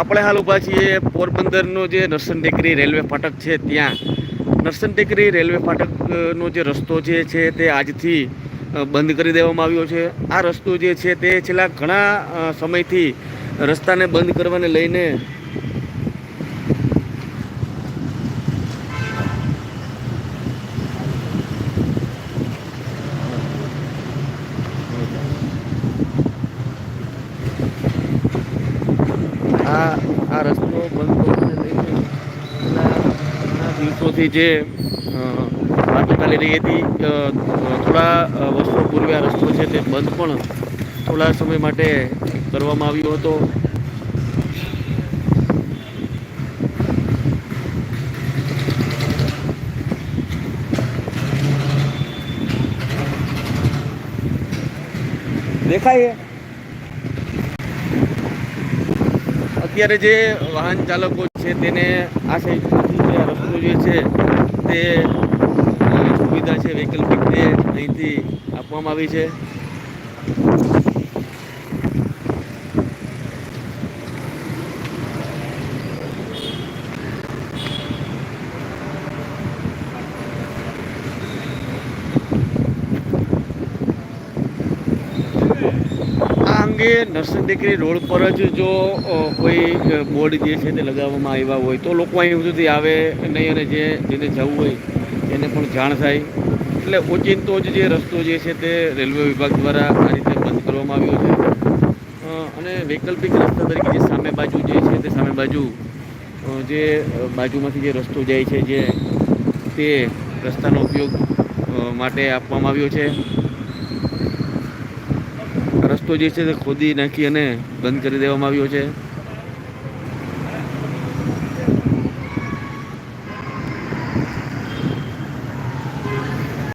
આપણે હાલ ઊભા છીએ પોરબંદરનો જે નરસન ટેકરી રેલવે ફાટક છે ત્યાં. નરસન ટેકરી રેલવે ફાટકનો જે રસ્તો જે છે તે આજથી બંધ કરી દેવામાં આવ્યો છે. આ રસ્તો જે છે તે છેલ્લા ઘણા સમયથી રસ્તાને બંધ કરવાને લઈને આ આ રસ્તો બંધ કરવાને લઈને ઘણા દિવસોથી જે વાતો ચાલી રહી હતી થોડા વર્ષો પૂર્વે આ રસ્તો છે તે બંધ પણ થોડા સમય માટે કરવામાં આવ્યો હતો. દેખાય છે? અત્યારે જે વાહન ચાલકો છે તેને આ સાઈડથી જે રસ્તો જે છે તે સુવિધા છે વૈકલ્પિક તે અહીંથી આપવામાં આવી છે. આ અંગે નરસિંહ ટેકરી રોડ પર જ જો કોઈ બોર્ડ જે છે તે લગાવવામાં આવ્યા હોય, તો લોકો અહીં સુધી આવે નહીં અને જે, જેને જવું હોય, એને પણ જાણ થાય. એટલે ઓચિંતો જ જે રસ્તો જે છે તે રેલવે વિભાગ દ્વારા આ રીતે બંધ કરવામાં આવ્યો છે. અને વૈકલ્પિક રસ્તા તરીકે જે સામે બાજુ જે છે તે સામે બાજુ જે બાજુમાંથી જે રસ્તો જાય છે જે, તે રસ્તાનો ઉપયોગ માટે આપવામાં આવ્યો છે. જે છે તે ખોદી નાખી અને બંધ કરી દેવામાં આવ્યો છે.